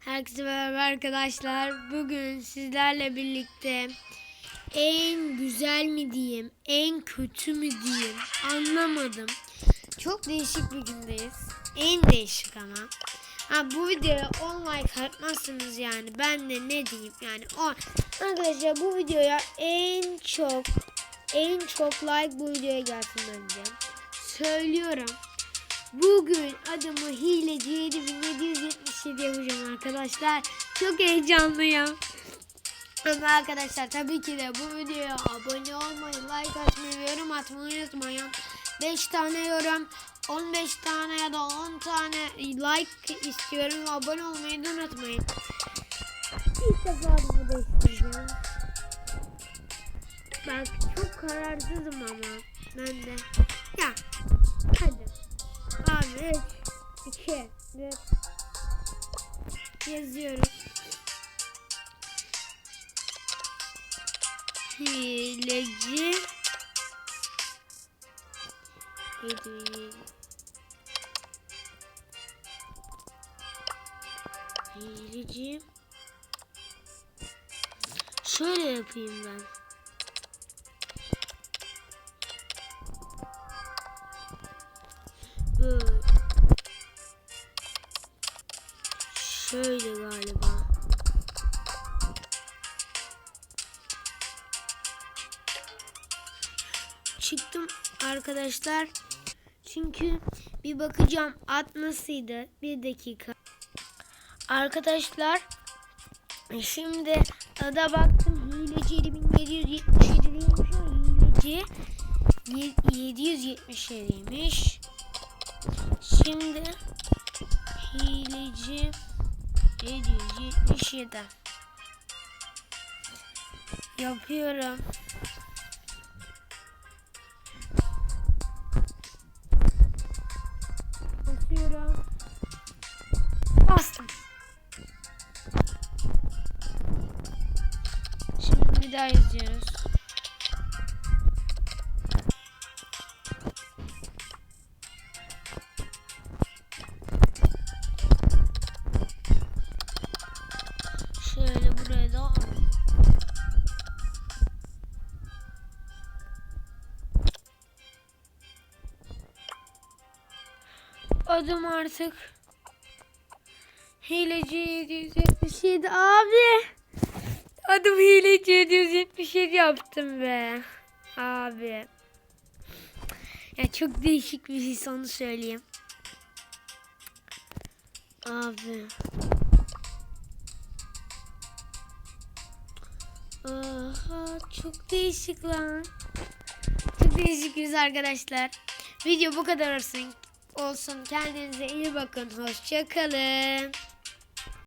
Herkese merhaba arkadaşlar. Bugün sizlerle birlikte en güzel mi diyeyim, en kötü mü diyeyim anlamadım. Çok değişik bir gündeyiz. En değişik ama. Ha bu videoya 10 like atmazsınız yani ben de ne diyeyim yani 10. Arkadaşlar bu videoya en çok en çok like bu videoya gelsin bence. Söylüyorum. Bugün adımı hileci 7777 yapacağım arkadaşlar. Çok heyecanlıyım. Ama arkadaşlar tabii ki de bu videoya abone olmayı, like atmayı yorum atmayı unutmayın. 5 tane yorum, 15 tane ya da 10 tane like istiyorum ve abone olmayı da unutmayın. İlk defa bunu değiştireceğim. Bak çok kararsızım ama ben de. Ya 3, 2, 1 yazıyoruz. Hileci Hediye Hileci Şöyle yapayım ben. Böyle. Şöyle galiba. Çıktım arkadaşlar. Çünkü bir bakacağım at nasıldı. Bir dakika. Arkadaşlar şimdi ada baktım. Hileci 1777 değilmiş hileci. ye- 777'ymiş. Şimdi hileci 777 yapıyorum. Basıyorum. Bastım. Şimdi bir daha yazıyoruz. Adım artık. Hileci 777 abi. Adım Hileci 777 yaptım be. Abi. Ya çok değişik bir his onu söyleyeyim. Abi. Aha çok değişik lan. Çok değişik yüz arkadaşlar. Video bu kadar olsun. Olsun. Kendinize iyi bakın. Hoşçakalın.